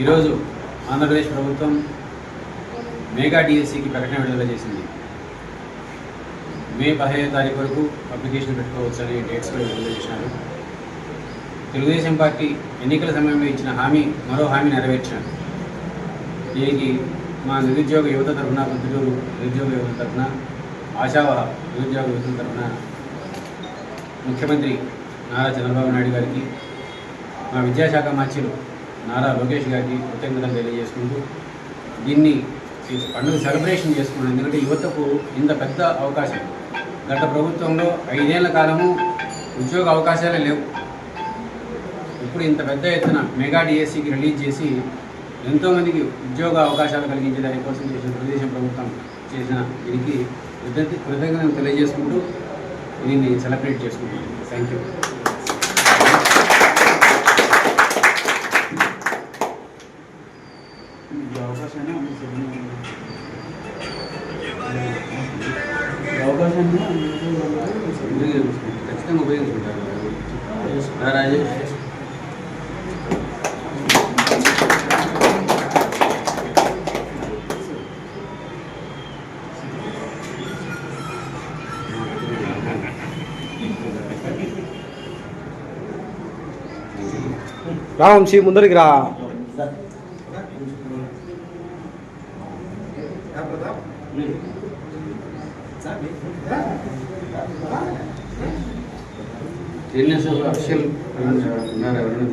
ఈరోజు ఆంధ్రప్రదేశ్ ప్రభుత్వం మెగా డిఎస్సికి ప్రకటన విడుదల చేసింది. మే పదిహేను తారీఖు వరకు అప్లికేషన్ పెట్టుకోవచ్చు అనే డేట్స్ కూడా విడుదల చేసినారు తెలుగుదేశం పార్టీ ఎన్నికల సమయంలో ఇచ్చిన హామీ మరో హామీ నెరవేర్చినారు దీనికి మా నిరుద్యోగ యువత తరఫున పొద్దుటూరు నిరుద్యోగ యువత తరఫున ఆశావహ నిరుద్యోగ యువత తరఫున ముఖ్యమంత్రి నారా చంద్రబాబు నాయుడు గారికి మా విద్యాశాఖ మంత్రులు నారా లోకేష్ గారికి కృతజ్ఞతలు తెలియజేసుకుంటూ దీన్ని ఈ పండుగ సెలబ్రేషన్ చేసుకున్నాం. ఎందుకంటే యువతకు ఇంత పెద్ద అవకాశం. గత ప్రభుత్వంలో ఐదేళ్ళ కాలము ఉద్యోగ అవకాశాలే లేవు. ఇప్పుడు ఇంత పెద్ద ఎత్తున మెగా డిఎస్సికి రిలీజ్ చేసి ఎంతోమందికి ఉద్యోగ అవకాశాలు కలిగించే దానికోసం చేసిన ప్రదేశం ప్రభుత్వం చేసిన దీనికి కృతజ్ఞ కృతజ్ఞతలు తెలియజేసుకుంటూ దీన్ని సెలబ్రేట్ చేసుకుంటున్నాం. థ్యాంక్ యూ ఈ అవకాశాన్ని ఈ అవకాశాన్ని ఖచ్చితంగా ఉపయోగించుకుంటారు. రాజేష్. రా వంశీ ముందరికి రా. ఎన్ఎస్ఎఫ్ అఫీషియల్ ఉన్నారు ఎవరైనా